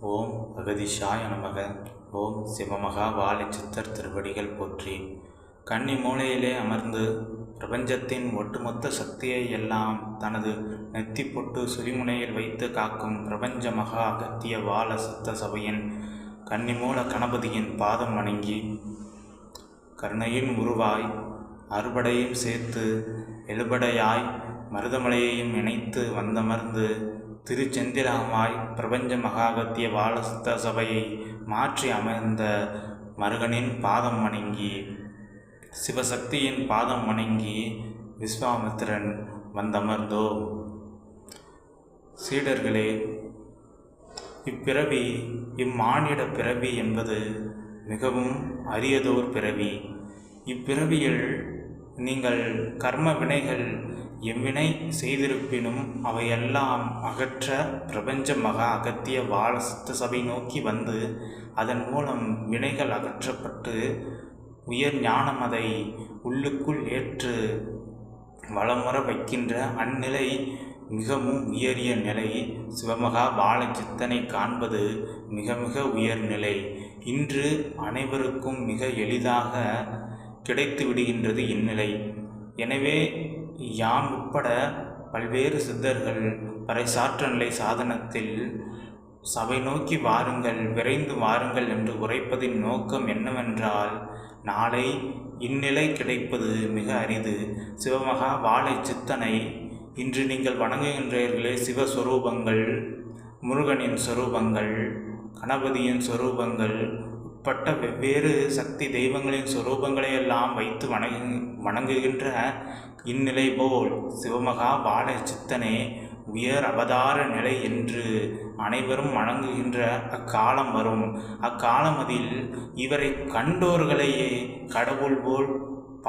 ஓம் அகதிஷாய நமக. ஓம் சிவமகா வாலிச்சித்தர் சித்தர் திருவடிகள் போற்றி. கன்னி மூலையிலே அமர்ந்து பிரபஞ்சத்தின் ஒட்டுமொத்த சக்தியை எல்லாம் தனது நெத்தி பொட்டு சுரிமுனையில் வைத்து காக்கும் பிரபஞ்ச மகா அகத்திய வால சித்த சபையின் கன்னிமூல கணபதியின் பாதம் வணங்கி கருணையின் உருவாய் அறுபடையும் சேர்த்து எழுபடையாய் மருதமலையையும் இணைத்து வந்தமர்ந்து திருச்செந்திராமாய் பிரபஞ்ச மகாகத்திய வாழஸ்த சபையை மாற்றி அமைந்த மருகனின் பாதம் வணங்கி சிவசக்தியின் பாதம் வணங்கி விஸ்வாமித்திரன் வந்தமர்ந்தோ. சீடர்களே இப்பிறவி இம்மானிட பிறவி என்பது மிகவும் அரியதோர் பிறவி. இப்பிறவியில் நீங்கள் கர்ம வினைகள் எவ்வினை செய்திருப்பினும் அவையெல்லாம் அகற்ற பிரபஞ்ச மகா அகத்திய வாழ சித்த சபை நோக்கி வந்து அதன் மூலம் வினைகள் அகற்றப்பட்டு உயர் ஞானம் அதை உள்ளுக்குள் ஏற்று வளமுற வைக்கின்ற அந்நிலை மிகவும் உயரிய நிலை. சிவமகா வாழ சித்தனை காண்பது மிக மிக உயர்நிலை இன்று அனைவருக்கும் மிக எளிதாக கிடைத்து விடுகின்றது இந்நிலை. எனவே யான் உட்பட பல்வேறு சித்தர்கள் பறைசாற்ற நிலை சாதனத்தில் சபை நோக்கி வாருங்கள் விரைந்து வாருங்கள் என்று உரைப்பதின் நோக்கம் என்னவென்றால் நாளை இந்நிலை கிடைப்பது மிக அரிது. சிவமகா வாழை சித்தனை இன்று நீங்கள் வணங்குகின்றீர்களே சிவஸ்வரூபங்கள் முருகனின் சொரூபங்கள் கணபதியின் சொரூபங்கள் உட்பட்ட வெவ்வேறு சக்தி தெய்வங்களின் சொரூபங்களை எல்லாம் வைத்து வணங்கு வணங்குகின்ற இந்நிலை போல் சிவமகா வாழ சித்தனே உயர் அவதார நிலை என்று அனைவரும் வணங்குகின்ற அக்காலம் வரும். அக்காலம் அதில் இவரை கண்டோர்களையே கடவுள் போல்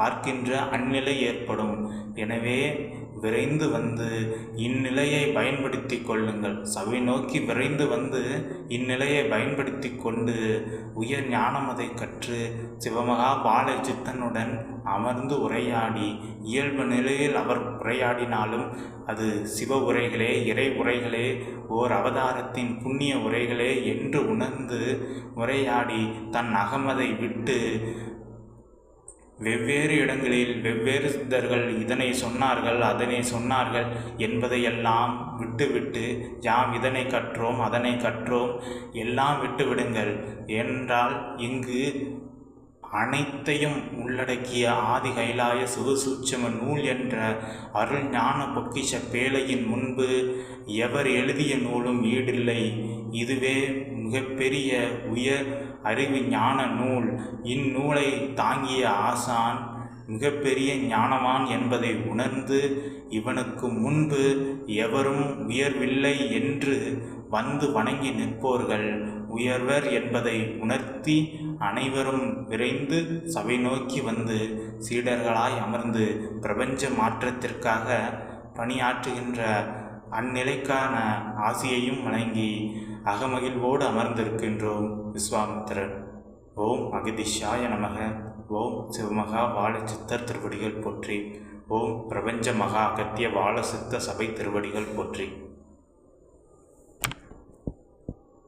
பார்க்கின்ற அந்நிலை ஏற்படும். எனவே விரைந்து வந்து இந்நிலையை பயன்படுத்தி கொள்ளுங்கள். சபை நோக்கி விரைந்து வந்து இந்நிலையை பயன்படுத்தி கொண்டு உயர் ஞானமதை கற்று சிவமகா பால சித்தனுடன் அமர்ந்து உரையாடி இயல்பு நிலையில் அவர் உரையாடினாலும் அது சிவ உரைகளே இறை உரைகளே ஓர் அவதாரத்தின் புண்ணிய உரைகளே என்று உணர்ந்து உரையாடி தன் அகமதை விட்டு வெவ்வேறு இடங்களில் வெவ்வேறு சித்தர்கள் இதனை சொன்னார்கள் அதனை சொன்னார்கள் என்பதையெல்லாம் விட்டுவிட்டு யாம் இதனை கற்றோம் அதனை கற்றோம் எல்லாம் விட்டுவிடுங்கள் என்றால் இங்கு அனைத்தையும் உள்ளடக்கிய ஆதி கைலாய சுகசூட்சம நூல் என்ற அருள் ஞான பொக்கிஷ பேழையின் முன்பு எவர் எழுதிய நூலும் ஈடில்லை. இதுவே மிகப்பெரிய உயர் அறிவு ஞான நூல். இந்நூலை தாங்கிய ஆசான் மிகப்பெரிய ஞானவான் என்பதை உணர்ந்து இவனுக்கு முன்பு எவரும் உயர்வில்லை என்று வந்து வணங்கி நிற்போர்கள். உயர்வர் என்பதை உணர்த்தி அனைவரும் விரைந்து சபை நோக்கி வந்து சீடர்களாய் அமர்ந்து பிரபஞ்ச மாற்றத்திற்காக பணியாற்றுகின்ற அந்நிலைக்கான ஆசியையும் வழங்கி அகமகிழ்வோடு அமர்ந்திருக்கின்றோம். விஸ்வாமித்திரர். ஓம் அகதிஷாய நமக. ஓம் சிவமகா வாழ சித்தர் திருவடிகள் போற்றி. ஓம் பிரபஞ்ச மகா அகத்திய வாழ சித்த சபை திருவடிகள் போற்றி.